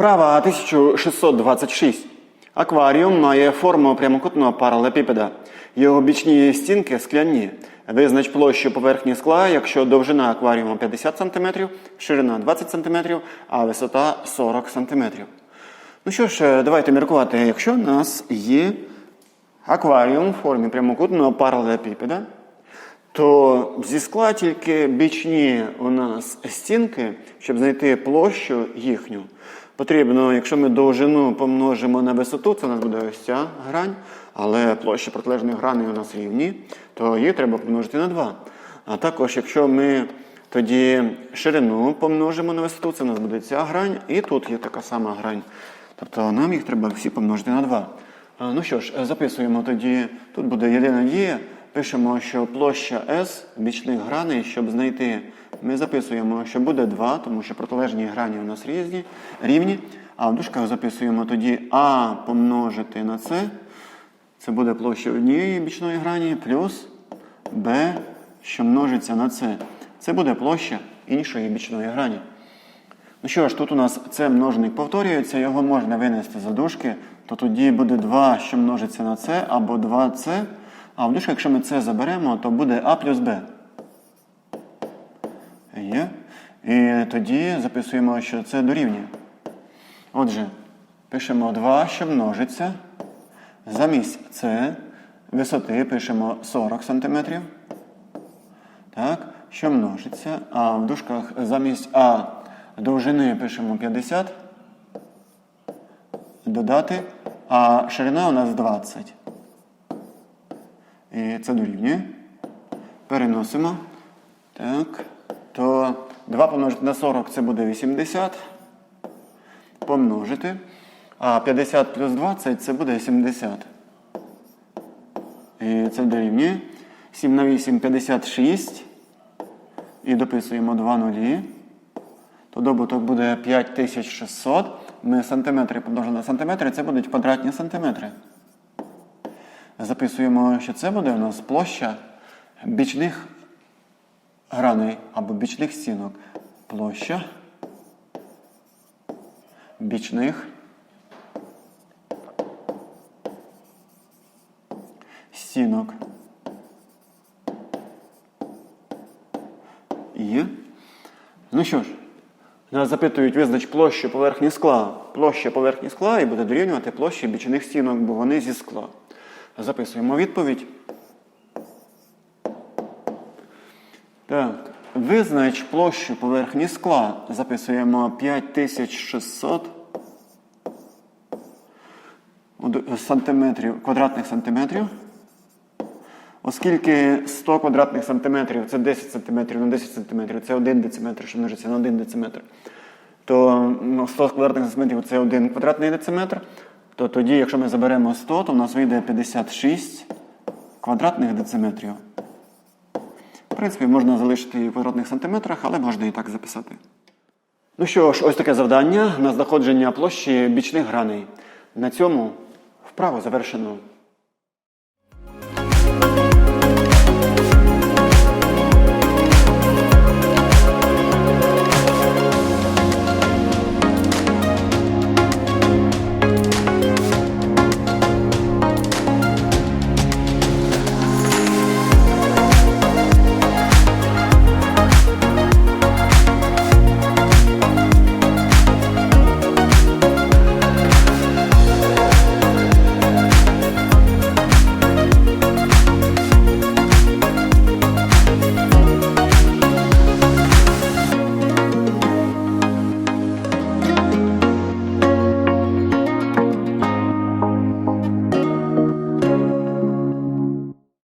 Вправа 1626. Акваріум має форму прямокутного паралепіпеда. Його бічні стінки скляні. Визнач площу поверхні скла, якщо довжина акваріуму 50 см, ширина 20 см, а висота 40 см. Ну що ж, е, давайте міркувати, якщо у нас є акваріум в формі прямокутного паралепіпеда, то зі скла тільки бічні у нас стінки, щоб знайти площу їхню. Потрібно, якщо ми довжину помножимо на висоту, це у нас буде ось ця грань, але площа протилежної грани у нас рівні, то її треба помножити на 2. А також, якщо ми тоді ширину помножимо на висоту, це у нас буде ця грань, і тут є така сама грань. Тобто нам їх треба всі помножити на 2. Ну що ж, записуємо тоді, тут буде єдина дія. Пишемо, що площа S бічних граней, щоб знайти, ми записуємо, що буде 2, тому що протилежні грані у нас різні, рівні. А в дужках записуємо тоді А помножити на С. Це буде площа однієї бічної грані, плюс Б, що множиться на С. Це буде площа іншої бічної грані. Ну що ж, тут у нас це множник повторюється, його можна винести за дужки, то тоді буде 2, що множиться на це, або 2це. А в дужках, якщо ми це заберемо, то буде А плюс Б. Є. І тоді записуємо, що це дорівнює. Отже, пишемо 2, що множиться. Замість С висоти пишемо 40 см. Так, що множиться. А в дужках замість А довжини пишемо 50. Додати. А ширина у нас 20. І це дорівнює. Переносимо. Так. То 2 помножити на 40 це буде 80. Помножити. А 50 плюс 20 це буде 70. І це дорівнює. 7 на 8 56. І дописуємо 2 нулі. То добуток буде 5600. Ми сантиметри помножимо на сантиметри, це будуть квадратні сантиметри. Записуємо, що це буде у нас площа бічних граней або бічних стінок. Площа бічних стінок. Є. Ну що ж, нас запитують визнач площу поверхні скла. Площа поверхні скла і буде дорівнювати площі бічних стінок, бо вони зі скла. Записуємо відповідь. Так. Визнач площу поверхні скла. Записуємо 5600 сантиметрів, квадратних сантиметрів. Оскільки 100 квадратних сантиметрів це 10 сантиметрів на 10 сантиметрів, це 1 дециметр, що множиться на 1 дециметр, то ну, 100 квадратних сантиметрів це 1 квадратний дециметр, то тоді, якщо ми заберемо 100, то в нас вийде 56 квадратних дециметрів. В принципі, можна залишити в квадратних сантиметрах, але можна і так записати. Ну що ж, ось таке завдання на знаходження площі бічних граней. На цьому вправо завершено.